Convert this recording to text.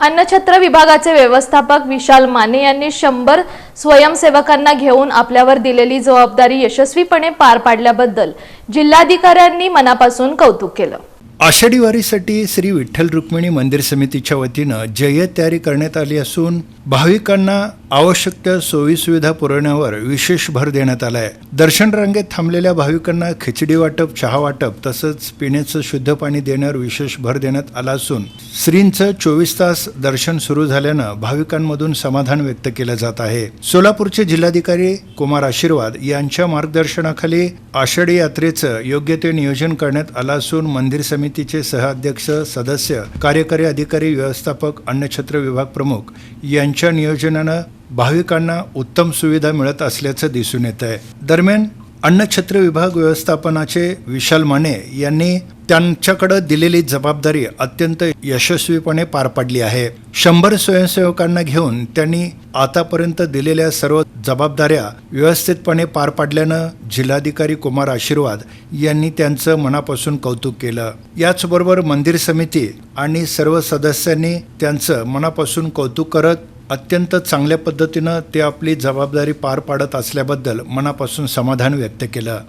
अन्नछत्र विभागाचे व्यवस्थापक विशाल माने यांनी शंभर स्वयंसेवकांना घेऊन आपल्यावर दिलेली जबाबदारी यशस्वीपणे पार पाडल्याबद्दल जिल्हाधिकाऱ्यांनी मनापासून कौतुक केलं. आषाढी वारीसाठी श्री विठ्ठल रुक्मिणी मंदिर समितीच्या वतीनं जय्यत तयारी करण्यात आली असून भाविकांना आवश्यक त्या सोयीसुविधा पुरवण्यावर विशेष भर देण्यात आला आहे दर्शन रांगेत थांबलेल्या भाविकांना खिचडी वाटप चहा वाटप तसंच पिण्याचं शुद्ध पाणी देण्यावर विशेष भर देण्यात आला असून श्रींचं चोवीस तास दर्शन सुरू झाल्यानं भाविकांमधून समाधान व्यक्त केलं जात आहे. सोलापूरचे जिल्हाधिकारी कुमार आशीर्वाद यांच्या मार्गदर्शनाखाली आषाढी यात्रेचं योग्य ते नियोजन करण्यात आलं असून मंदिर समितीचे सहअध्यक्ष सदस्य कार्यकारी अधिकारी व्यवस्थापक अन्नछत्र विभाग प्रमुख यांच्या नियोजनानं भाविकांना उत्तम सुविधा मिळत असल्याचं दिसून येत आहे. दरम्यान अन्नछत्र विभाग व्यवस्थापनाचे विशाल माने यांनी त्यांच्याकडे दिलेली जबाबदारी अत्यंत यशस्वीपणे पार पाडली आहे. शंभर स्वयंसेवकांना घेऊन त्यांनी आतापर्यंत दिलेल्या सर्व जबाबदाऱ्या व्यवस्थितपणे पार पाडल्यानं जिल्हाधिकारी कुमार आशीर्वाद यांनी त्यांचं मनापासून कौतुक केलं. याचबरोबर मंदिर समिती आणि सर्व सदस्यांनी त्यांचं मनापासून कौतुक करत अत्यंत चांगल्या पद्धतीनं ते आपली जबाबदारी पार पाडत असल्याबद्दल मनापासून समाधान व्यक्त केलं.